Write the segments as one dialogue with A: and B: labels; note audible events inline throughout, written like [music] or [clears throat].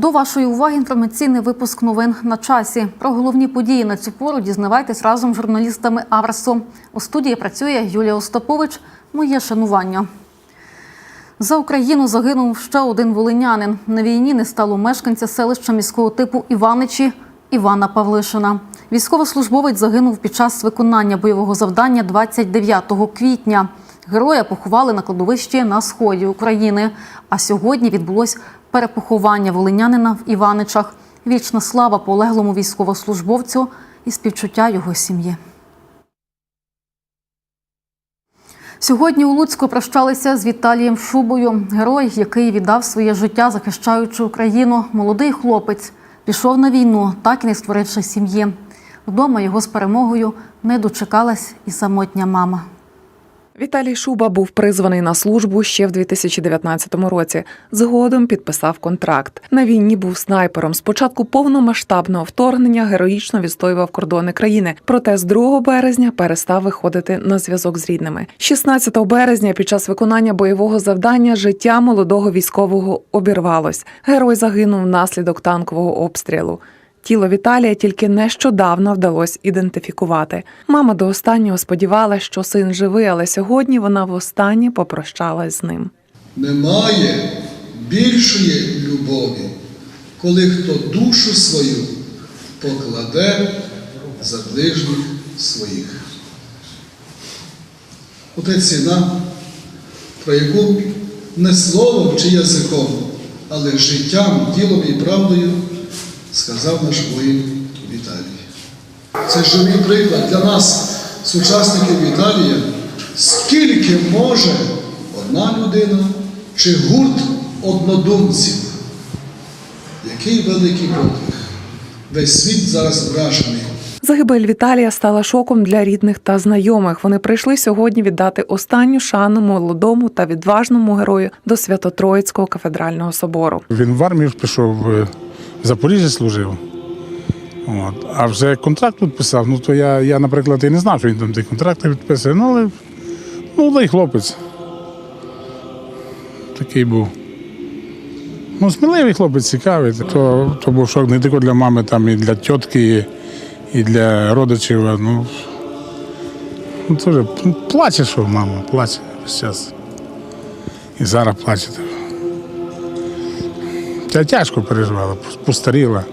A: До вашої уваги інформаційний випуск новин на часі. Про головні події на цю пору дізнавайтесь разом з журналістами Авресу. У студії працює Юлія Остапович. Моє шанування. За Україну загинув ще один волинянин. На війні не стало мешканця селища міського типу Іваничі Івана Павлишина. Військовослужбовець загинув під час виконання бойового завдання 29 квітня. Героя поховали на кладовищі на сході України. А сьогодні відбулось перепоховання волинянина в Іваничах. Вічна слава полеглому військовослужбовцю і співчуття його сім'ї. Сьогодні у Луцьку прощалися з Віталієм Шубою. Герой, який віддав своє життя, захищаючи Україну. Молодий хлопець пішов на війну, так і не створивши сім'ї. Вдома його з перемогою не дочекалась і самотня мама.
B: Віталій Шуба був призваний на службу ще в 2019 році. Згодом підписав контракт. На війні був снайпером. Спочатку повномасштабного вторгнення героїчно відстоював кордони країни. Проте з 2 березня перестав виходити на зв'язок з рідними. 16 березня, під час виконання бойового завдання, життя молодого військового обірвалось. Герой загинув внаслідок танкового обстрілу. Тіло Віталія тільки нещодавно вдалося ідентифікувати. Мама до останнього сподівалася, що син живий, але сьогодні вона востаннє попрощалась з ним.
C: Немає більшої любові, коли хто душу свою покладе за ближніх своїх. Оте ціна, про яку не словом чи язиком, але життям, ділом і правдою сказав наш воїн Віталій. Це живий приклад для нас, сучасників Віталія, скільки може одна людина чи гурт однодумців. Який великий подвиг. Весь світ зараз вражений.
B: Загибель Віталія стала шоком для рідних та знайомих. Вони прийшли сьогодні віддати останню шану молодому та відважному герою до Свято-Троїцького кафедрального собору.
D: Він в армію пішов, в Запоріжжі служив. От. А вже контракт підписав. Ну то я, я, наприклад, і не знав, що він там ті контракти підписує. Ну, але молодий хлопець. Такий був. Ну, сміливий хлопець, цікавий. То, то був шок не тільки для мами, там, і для тітки, і, для родичів. Ну, ну ну, плаче, що мама, плаче весь час. І зараз плаче. Та тяжко переживала, постаріла.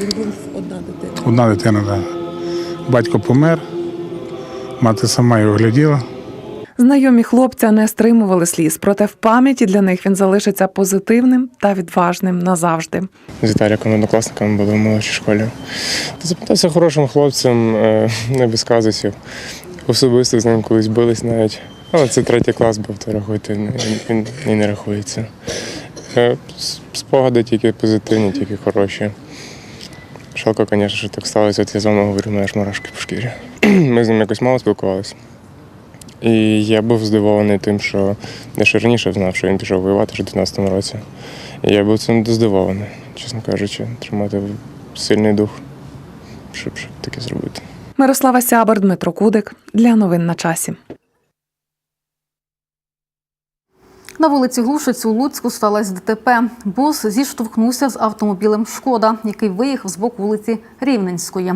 D: Він був одна дитина. Одна дитина, так. Батько помер, мати сама його гляділа.
B: Знайомі хлопця не стримували сліз, проте в пам'яті для них він залишиться позитивним та відважним назавжди.
E: з Віталіком однокласниками були в молодшій школі. Та запитався хорошим хлопцем, е, не без казусів. Особисто з ним колись бились навіть. Але це третій клас був, то рахуйте, він, і не рахується. Е, Спогади тільки позитивні, тільки хороші. Шалко, звісно, що так сталося, от я з вами говорю, маєш мурашки по шкірі. [clears throat] Ми з ним якось мало спілкувалися. І я був здивований тим, що я ще раніше знав, що він пішов воювати вже в 19 році. І я був цим здивований, чесно кажучи, тримати сильний дух, щоб, щоб таке зробити.
B: Мирослава Сябер, Дмитро Кудик для новин на часі.
A: На вулиці Глушиць у Луцьку сталося ДТП. Бус зіштовхнувся з автомобілем Шкода, який виїхав з боку вулиці Рівненської.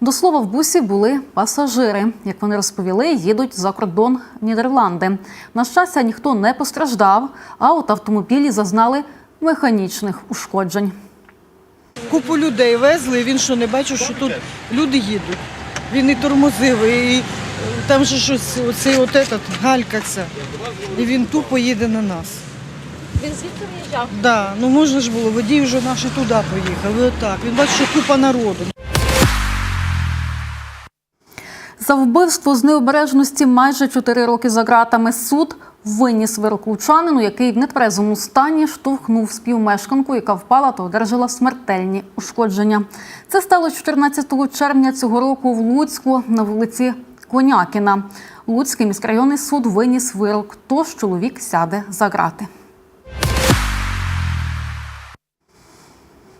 A: До слова, в бусі були пасажири. Як вони розповіли, їдуть за кордон Нідерланди. На щастя, ніхто не постраждав, а от автомобілі зазнали механічних ушкоджень.
F: Купу людей везли, він що не бачив, що тут люди їдуть. Він і тормозив, і там же щось, оцей от этот, галька ця. І він тупо їде на нас.
G: Він звідки виїжджав?
F: Да, ну можна ж було, водій вже наш і туди поїхав. І отак. Він бачить, що купа народу.
A: За вбивство з необережності майже 4 роки за ґратами суд виніс вирок лучанину, який в нетверезому стані штовхнув співмешканку, яка впала та одержала смертельні ушкодження. Це сталося 14 червня цього року в Луцьку на вулиці Конякіна. Луцький міськрайонний суд виніс вирок, тож чоловік сяде за ґрати.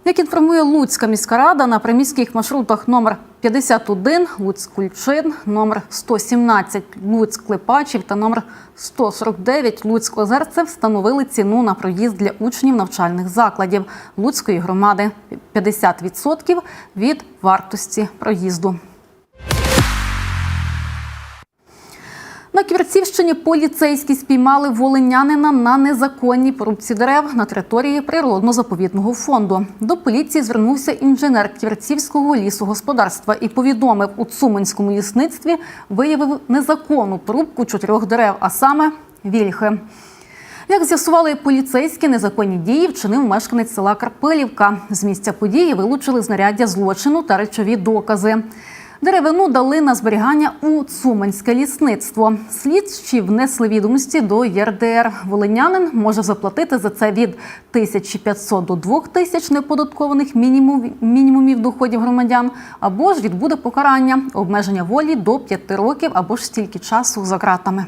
A: Як інформує Луцька міська рада, на приміських маршрутах номер 51 Луцьк-Кульчин, номер 117 Луцьк-Клепачів та номер 149 Луцьк-Озерце встановили ціну на проїзд для учнів навчальних закладів Луцької громади 50% від вартості проїзду. На Ківерцівщині поліцейські спіймали волинянина на незаконній порубці дерев на території природно-заповідного фонду. До поліції звернувся інженер Ківерцівського лісогосподарства і повідомив, у Цуманському лісництві виявив незаконну порубку чотирьох дерев, а саме вільхи. Як з'ясували поліцейські, незаконні дії вчинив мешканець села Карпилівка. З місця події вилучили знаряддя злочину та речові докази. Деревину дали на зберігання у Цуманське лісництво. Слідчі внесли відомості до ЄРДР. Волинянин може заплатити за це від 1500 до 2000 неподаткованих мінімум- мінімумів доходів громадян, або ж відбуде покарання, обмеження волі до 5 років, або ж стільки часу за ґратами.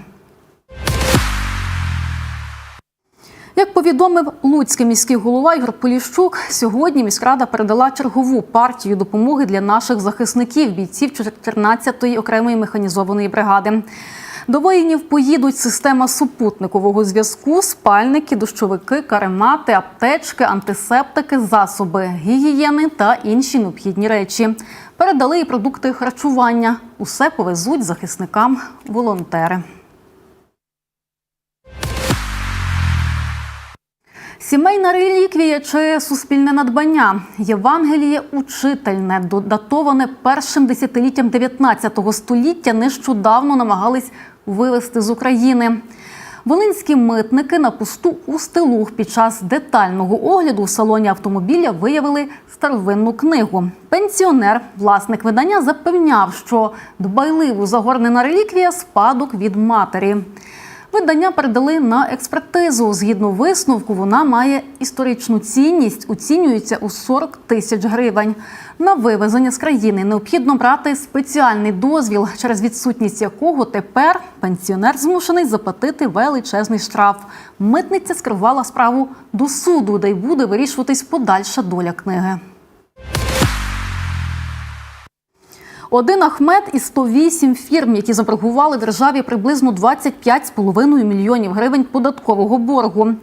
A: Як повідомив Луцький міський голова Ігор Поліщук, сьогодні міськрада передала чергову партію допомоги для наших захисників, бійців 14-ї окремої механізованої бригади. До воїнів поїдуть система супутникового зв'язку, спальники, дощовики, каремати, аптечки, антисептики, засоби гігієни та інші необхідні речі. Передали і продукти харчування. Усе повезуть захисникам волонтери. Сімейна реліквія чи суспільне надбання Євангеліє учительне, датоване першим десятиліттям 19 століття, нещодавно намагались вивезти з України. Волинські митники на посту у стилух під час детального огляду в салоні автомобіля виявили старовинну книгу. Пенсіонер, власник видання, запевняв, що дбайливо загорнена реліквія спадок від матері. Видання передали на експертизу. Згідно висновку, вона має історичну цінність, оцінюється у 40 тисяч гривень. На вивезення з країни необхідно брати спеціальний дозвіл, через відсутність якого тепер пенсіонер змушений заплатити величезний штраф. Митниця скерувала справу до суду, де й буде вирішуватись подальша доля книги. Один Ахмед із 108 фірм, які заборгували державі приблизно 25,5 мільйонів гривень податкового боргу.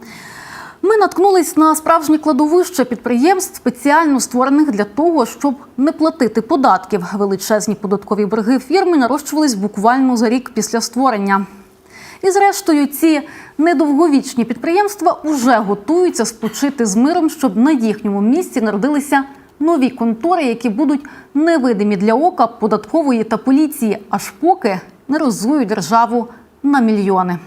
A: Ми наткнулись на справжнє кладовище підприємств, спеціально створених для того, щоб не платити податків. Величезні податкові борги фірми нарощувались буквально за рік після створення. І зрештою, ці недовговічні підприємства вже готуються спочити з миром, щоб на їхньому місці народилися нові контори, які будуть невидимі для ока податкової та поліції, аж поки не розують державу на мільйони.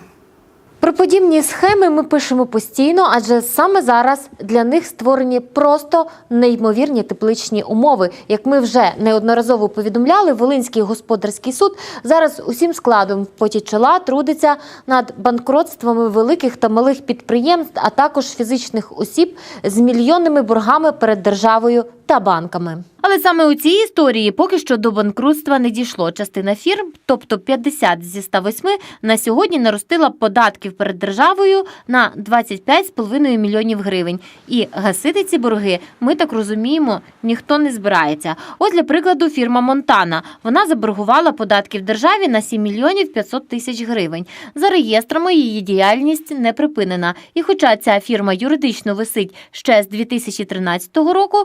H: Про подібні схеми ми пишемо постійно, адже саме зараз для них створені просто неймовірні тепличні умови. Як ми вже неодноразово повідомляли, Волинський господарський суд зараз усім складом поті чола трудиться над банкротствами великих та малих підприємств, а також фізичних осіб з мільйонними боргами перед державою та банками. Але саме у цій історії поки що до банкрутства не дійшло. Частина фірм, тобто 50 зі 108, на сьогодні наростила податків перед державою на 25,5 мільйонів гривень. І гасити ці борги, ми так розуміємо, ніхто не збирається. Ось для прикладу фірма Монтана. Вона заборгувала податків державі на 7 мільйонів 500 тисяч гривень. За реєстрами її діяльність не припинена. І хоча ця фірма юридично висить ще з 2013 року,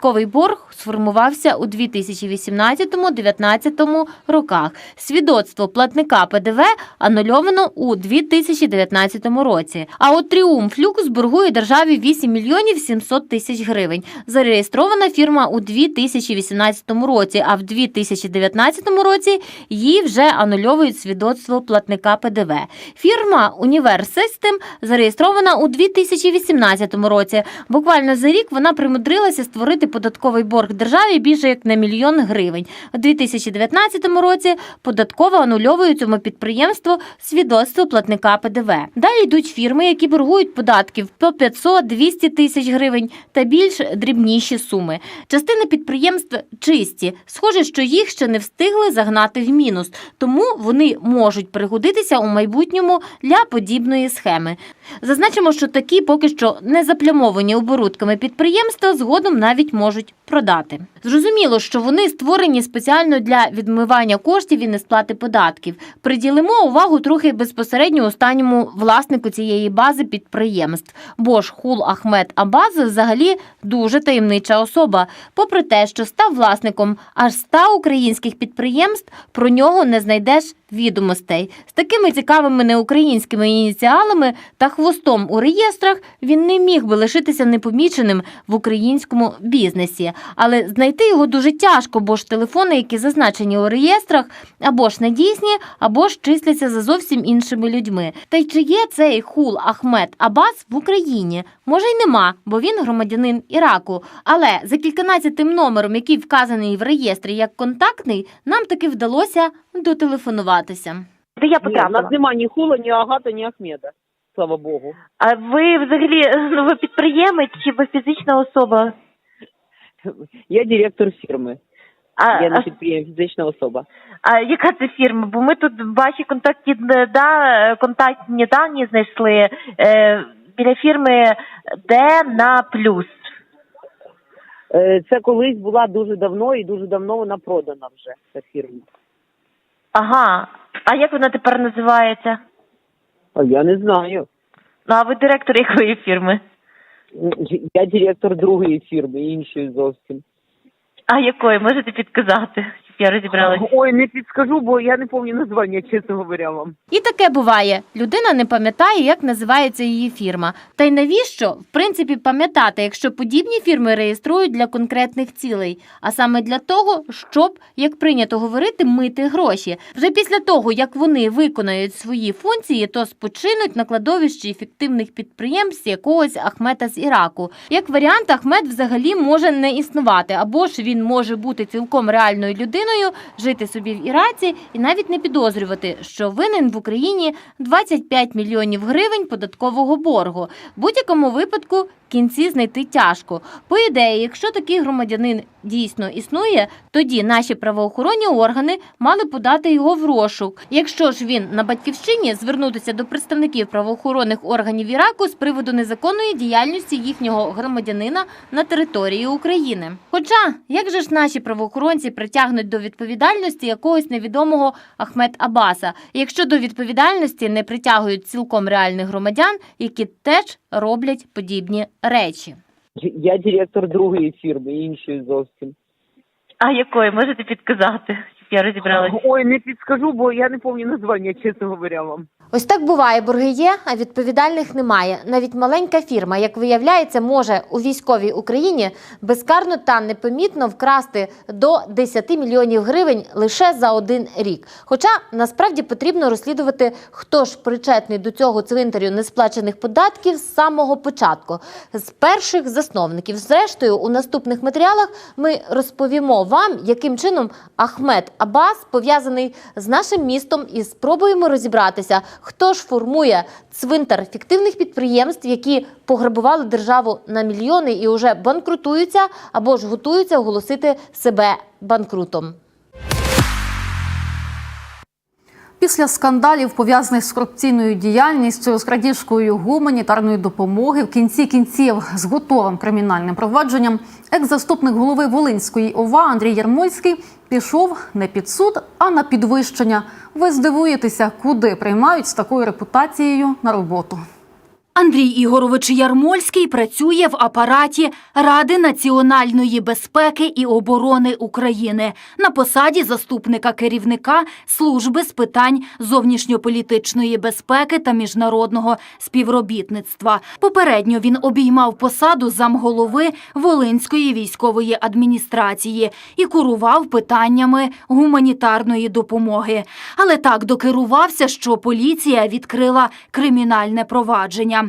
H: податковий борг сформувався у 2018-2019 роках. Свідоцтво платника ПДВ анульовано у 2019 році. А от Тріумф Люкс боргує державі 8 мільйонів 700 тисяч гривень. Зареєстрована фірма у 2018 році, а в 2019 році їй вже анульовують свідоцтво платника ПДВ. Фірма Універ Систем зареєстрована у 2018 році. Буквально за рік вона примудрилася створити податковий борг державі більше як на мільйон гривень. У 2019 році податково анульовує цьому підприємству свідоцтво платника ПДВ. Далі йдуть фірми, які боргують податків по 500-200 тисяч гривень та більш дрібніші суми. Частина підприємств чисті. Схоже, що їх ще не встигли загнати в мінус, тому вони можуть пригодитися у майбутньому для подібної схеми. Зазначимо, що такі поки що не заплямовані оборудками підприємства згодом навіть можуть продати. Зрозуміло, що вони створені спеціально для відмивання коштів і несплати податків. Приділимо увагу трохи безпосередньо останньому власнику цієї бази підприємств. Бо ж Хул Ахмед Абаз взагалі дуже таємнича особа. Попри те, що став власником аж 100 українських підприємств, про нього не знайдеш відомостей. З такими цікавими неукраїнськими ініціалами та хвостом у реєстрах він не міг би лишитися непоміченим в українському бізнесі. Але знайти його дуже тяжко, бо ж телефони, які зазначені у реєстрах, або ж недійсні, або ж числяться за зовсім іншими людьми. Та й чи є цей хул Ахмед Абас в Україні? Може й нема, бо він громадянин Іраку. Але за кільканадцятим номером, який вказаний в реєстрі як контактний, нам таки вдалося дотелефонуватися. Де я
I: Ні, у нас нема ні хула, ні агата, ні Ахмеда. Слава Богу.
H: А ви взагалі ну, ви підприємець чи ви фізична особа?
I: Я директор фірми.
H: А,
I: Я не підприємець, фізична особа.
H: а яка це фірма? Бо ми тут ваші контактні да, контактні дані знайшли е, біля фірми Д на плюс.
I: Е, Це колись була дуже давно і дуже давно вона продана вже, ця фірма.
H: Ага. А як вона тепер називається?
I: А я не знаю.
H: Ну, а ви директор якої фірми?
I: Я директор другої фірми, іншої зовсім.
H: А якої? Можете підказати, я розібралася?
I: Ой, не підскажу, бо я не пам'ятаю названня, чесно говоря вам.
H: І таке буває. Людина не пам'ятає, як називається її фірма. Та й навіщо, в принципі, пам'ятати, якщо подібні фірми реєструють для конкретних цілей, а саме для того, щоб, як прийнято говорити, мити гроші. Вже після того, як вони виконають свої функції, то спочинуть на кладовищі фіктивних підприємств якогось Ахмета з Іраку. Як варіант, Ахмед взагалі може не існувати, або ж він може бути цілком реальною людиною, жити собі в Іраці і навіть не підозрювати, що винен в Україні 25 мільйонів гривень податкового боргу. Будь-якому випадку кінці знайти тяжко. По ідеї, якщо такий громадянин дійсно існує, тоді наші правоохоронні органи мали подати його в розшук. Якщо ж він на батьківщині, звернутися до представників правоохоронних органів Іраку з приводу незаконної діяльності їхнього громадянина на території України. Хоча, як же ж наші правоохоронці притягнуть до відповідальності якогось невідомого Ахмед Абаса, якщо до відповідальності не притягують цілком реальних громадян, які теж роблять подібні речі.
I: Я директор другої фірми, іншої зовсім.
H: А якої можете підказати, щоб я розібралася?
I: Ой, не підскажу, бо я не пам'ятаю названня, чесно говоря вам.
H: Ось так буває, борги є, а відповідальних немає. Навіть маленька фірма, як виявляється, може у військовій Україні безкарно та непомітно вкрасти до 10 мільйонів гривень лише за один рік. Хоча насправді потрібно розслідувати, хто ж причетний до цього цвинтарю несплачених податків з самого початку, з перших засновників. Зрештою, у наступних матеріалах ми розповімо вам, яким чином Ахмед Абас пов'язаний з нашим містом, і спробуємо розібратися, хто ж формує цвинтар фіктивних підприємств, які пограбували державу на мільйони і вже банкрутуються або ж готуються оголосити себе банкрутом.
A: Після скандалів, пов'язаних з корупційною діяльністю, з крадіжкою гуманітарної допомоги, в кінці кінців з готовим кримінальним провадженням, екс-заступник голови Волинської ОВА Андрій Ярмольський пішов не під суд, а на підвищення. Ви здивуєтеся, куди приймають з такою репутацією на роботу.
J: Андрій Ігорович Ярмольський працює в апараті Ради національної безпеки і оборони України на посаді заступника керівника служби з питань зовнішньополітичної безпеки та міжнародного співробітництва. Попередньо він обіймав посаду замголови Волинської військової адміністрації і курував питаннями гуманітарної допомоги. Але так докерувався, що поліція відкрила кримінальне провадження.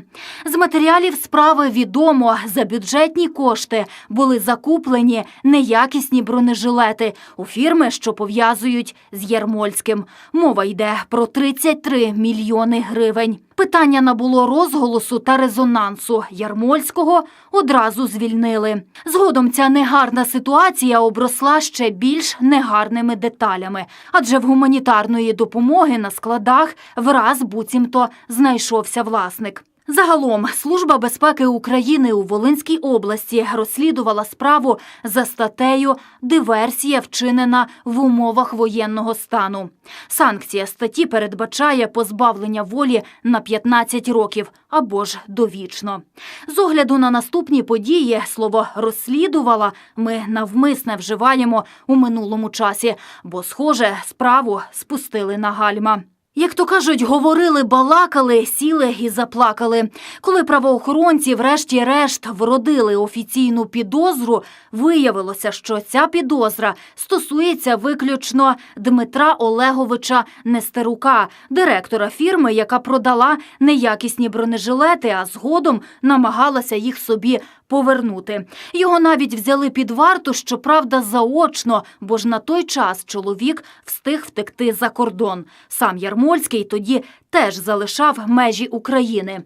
J: З матеріалів справи відомо, за бюджетні кошти були закуплені неякісні бронежилети у фірми, що пов'язують з Ярмольським. Мова йде про 33 мільйони гривень. Питання набуло розголосу та резонансу. Ярмольського одразу звільнили. Згодом ця негарна ситуація обросла ще більш негарними деталями, адже в гуманітарної допомоги на складах враз буцімто знайшовся власник. Загалом Служба безпеки України у Волинській області розслідувала справу за статтею Диверсія вчинена в умовах воєнного стану. Санкція статті передбачає позбавлення волі на 15 років або ж довічно. З огляду на наступні події слово розслідувала ми навмисне вживаємо у минулому часі, бо, схоже, справу спустили на гальма. Як то кажуть, говорили, балакали, сіли і заплакали. Коли правоохоронці, врешті-решт, вродили офіційну підозру, виявилося, що ця підозра стосується виключно Дмитра Олеговича Нестерука, директора фірми, яка продала неякісні бронежилети, а згодом намагалася їх собі повернути. Його навіть взяли під варту, щоправда, заочно, бо ж на той час чоловік встиг втекти за кордон. Сам Ярмольський тоді теж залишав межі України.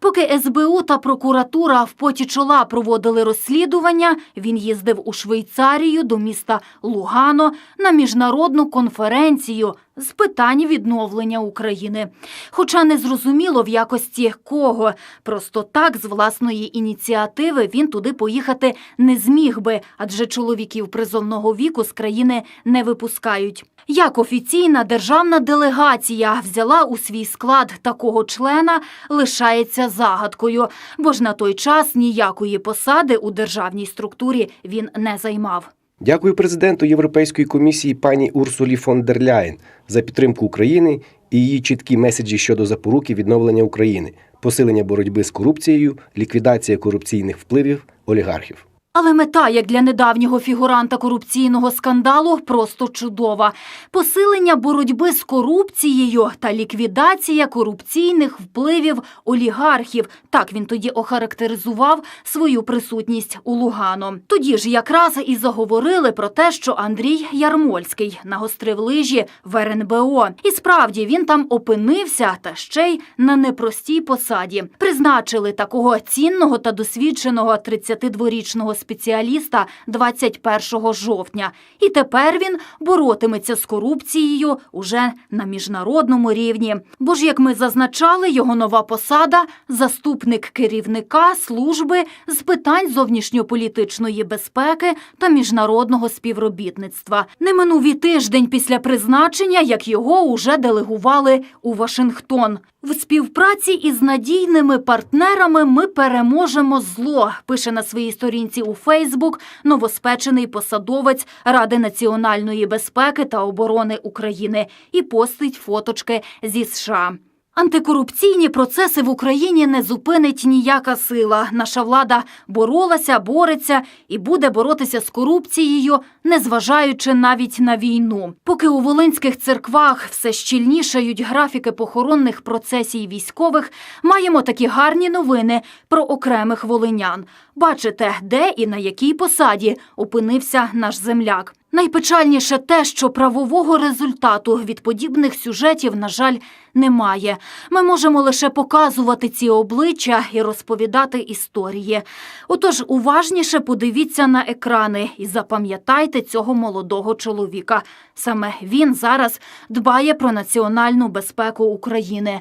J: Поки СБУ та прокуратура в поті чола проводили розслідування, він їздив у Швейцарію до міста Лугано на міжнародну конференцію з питань відновлення України. Хоча не зрозуміло в якості кого. Просто так з власної ініціативи він туди поїхати не зміг би, адже чоловіків призовного віку з країни не випускають. Як офіційна державна делегація взяла у свій склад такого члена, лишається загадкою, бо ж на той час ніякої посади у державній структурі він не займав.
K: Дякую президенту Європейської комісії пані Урсулі фон дер Ляєн за підтримку України і її чіткі меседжі щодо запоруки відновлення України, посилення боротьби з корупцією, ліквідація корупційних впливів олігархів.
J: Але мета, як для недавнього фігуранта корупційного скандалу, просто чудова: посилення боротьби з корупцією та ліквідація корупційних впливів олігархів. Так він тоді охарактеризував свою присутність у Лугано. Тоді ж якраз і заговорили про те, що Андрій Ярмольський нагострив лижі в РНБО. І справді він там опинився та ще й на непростій посаді. Призначили такого цінного та досвідченого 32-річного спеціаліста 21 жовтня. І тепер він боротиметься з корупцією уже на міжнародному рівні. Бо ж, як ми зазначали, його нова посада заступник керівника служби з питань зовнішньополітичної безпеки та міжнародного співробітництва. Не минув і тиждень після призначення, як його уже делегували у Вашингтон. В співпраці із надійними партнерами ми переможемо зло, пише на своїй сторінці у Фейсбук новоспечений посадовець Ради національної безпеки та оборони України і постить фоточки зі США. Антикорупційні процеси в Україні не зупинить ніяка сила. Наша влада боролася, бореться і буде боротися з корупцією, незважаючи навіть на війну. Поки у волинських церквах все щільнішають графіки похоронних процесій військових, маємо такі гарні новини про окремих волинян. Бачите, де і на якій посаді опинився наш земляк. Найпечальніше те, що правового результату від подібних сюжетів, на жаль, немає. Ми можемо лише показувати ці обличчя і розповідати історії. Отож, уважніше подивіться на екрани і запам'ятайте цього молодого чоловіка. Саме він зараз дбає про національну безпеку України.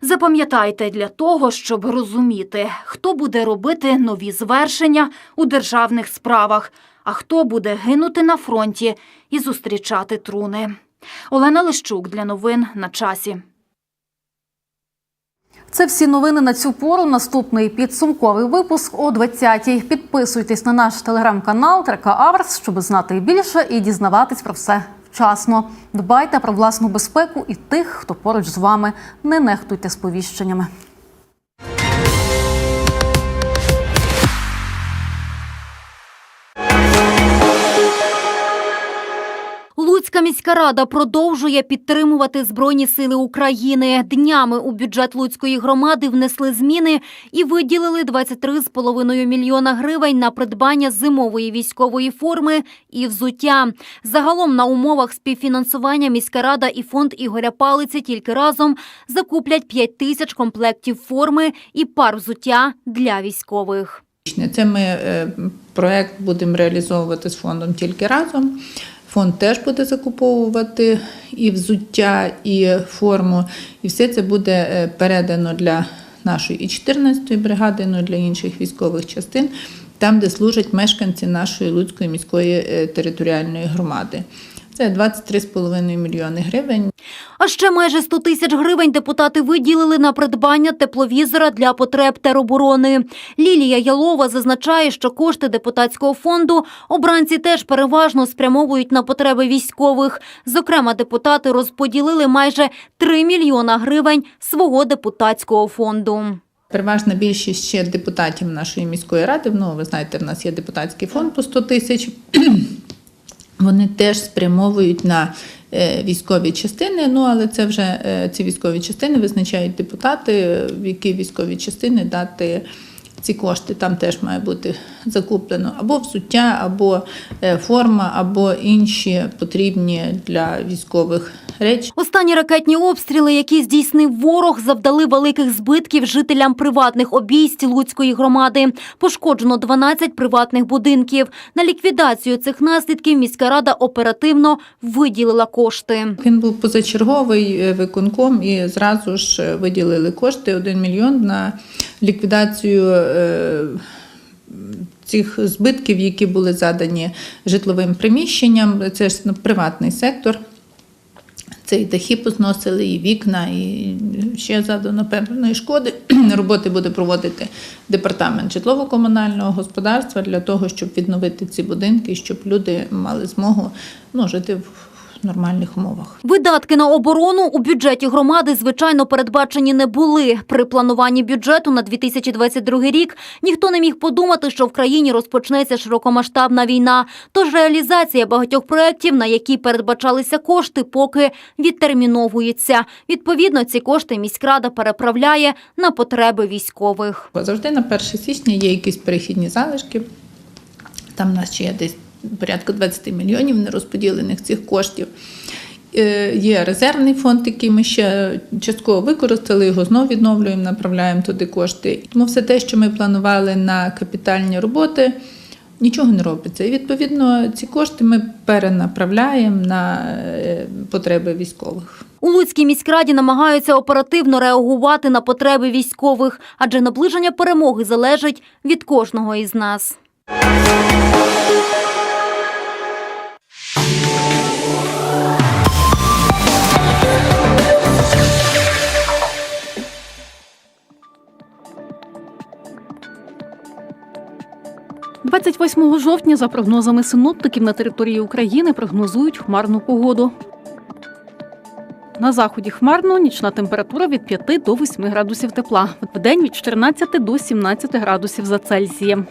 J: Запам'ятайте для того, щоб розуміти, хто буде робити нові звершення у державних справах, а хто буде гинути на фронті і зустрічати труни. Олена Лищук для новин на часі.
A: Це всі новини на цю пору. Наступний підсумковий випуск о 20-й. Підписуйтесь на наш телеграм-канал Трека Аверс, щоб знати більше і дізнаватись про все вчасно. Дбайте про власну безпеку і тих, хто поруч з вами. Не нехтуйте сповіщеннями.
J: Луцька
L: міська рада продовжує підтримувати Збройні сили України. Днями у бюджет Луцької громади внесли зміни і виділили 23,5 мільйона гривень на придбання зимової військової форми і взуття. Загалом на умовах співфінансування міська рада і фонд Ігоря Палиці тільки разом закуплять 5 тисяч комплектів форми і пар взуття для військових.
M: Це ми е, проект будемо реалізовувати з фондом тільки разом. Фонд теж буде закуповувати і взуття, і форму, і все це буде е, передано для нашої і 14-ї бригади, ну для інших військових частин, там, де служать мешканці нашої Луцької міської е, територіальної громади. Це 23,5 мільйони гривень.
L: А ще майже 100 тисяч гривень депутати виділили на придбання тепловізора для потреб тероборони. Лілія Ялова зазначає, що кошти депутатського фонду обранці теж переважно спрямовують на потреби військових. Зокрема, депутати розподілили майже 3 мільйона гривень свого депутатського фонду.
M: Переважна більшість ще депутатів нашої міської ради. Ну, ви знаєте, в нас є депутатський фонд по 100 тисяч. Вони теж спрямовують на е, військові частини. Ну але це вже е, ці військові частини визначають депутати, в які військові частини дати ці кошти. Там теж має бути закуплено або взуття, або е, форма, або інші потрібні для військових речі.
L: Останні ракетні обстріли, які здійснив ворог, завдали великих збитків жителям приватних обійсть Луцької громади. Пошкоджено 12 приватних будинків. На ліквідацію цих наслідків міська рада оперативно виділила кошти.
M: Він був позачерговий е, виконком і зразу ж е, виділили кошти 1 мільйон на ліквідацію е, цих збитків, які були задані житловим приміщенням. Це ж приватний сектор. Це і дахи позносили, і вікна, і ще задано певної шкоди. [clears throat] Роботи буде проводити департамент житлово-комунального господарства для того, щоб відновити ці будинки, щоб люди мали змогу ну, жити в нормальних умовах.
L: Видатки на оборону у бюджеті громади, звичайно, передбачені не були. При плануванні бюджету на 2022 рік ніхто не міг подумати, що в країні розпочнеться широкомасштабна війна. Тож реалізація багатьох проєктів, на які передбачалися кошти, поки відтерміновується. Відповідно, ці кошти міськрада переправляє на потреби військових.
M: Завжди на 1 січня є якісь перехідні залишки. Там в нас ще є десь порядка 20 мільйонів нерозподілених цих коштів. Е, Є резервний фонд, який ми ще частково використали, його знову відновлюємо, направляємо туди кошти. Тому все те, що ми планували на капітальні роботи, нічого не робиться. І відповідно ці кошти ми перенаправляємо на е, потреби військових.
L: У Луцькій міськраді намагаються оперативно реагувати на потреби військових, адже наближення перемоги залежить від кожного із нас.
A: – 28 жовтня, за прогнозами синоптиків, на території України прогнозують хмарну погоду. На заході хмарно, нічна температура від 5 до 8 градусів тепла. Вдень від 14 до 17 градусів за Цельсієм.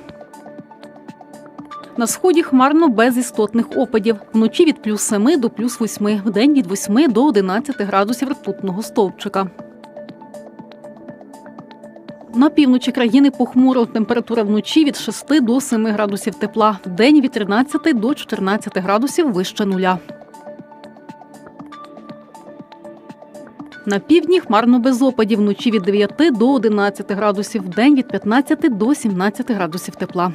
A: На сході хмарно без істотних опадів. Вночі від плюс 7 до плюс 8, вдень від 8 до 11 градусів ртутного стовпчика. На півночі країни похмуро. Температура вночі від 6 до 7 градусів тепла. Вдень від 13 до 14 градусів вище нуля. На півдні хмарно без опадів. Вночі від 9 до 11 градусів. Вдень від 15 до 17 градусів тепла.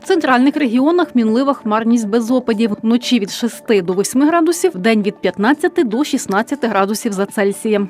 A: В центральних регіонах мінлива хмарність без опадів. Вночі від 6 до 8 градусів, вдень від 15 до 16 градусів за Цельсієм.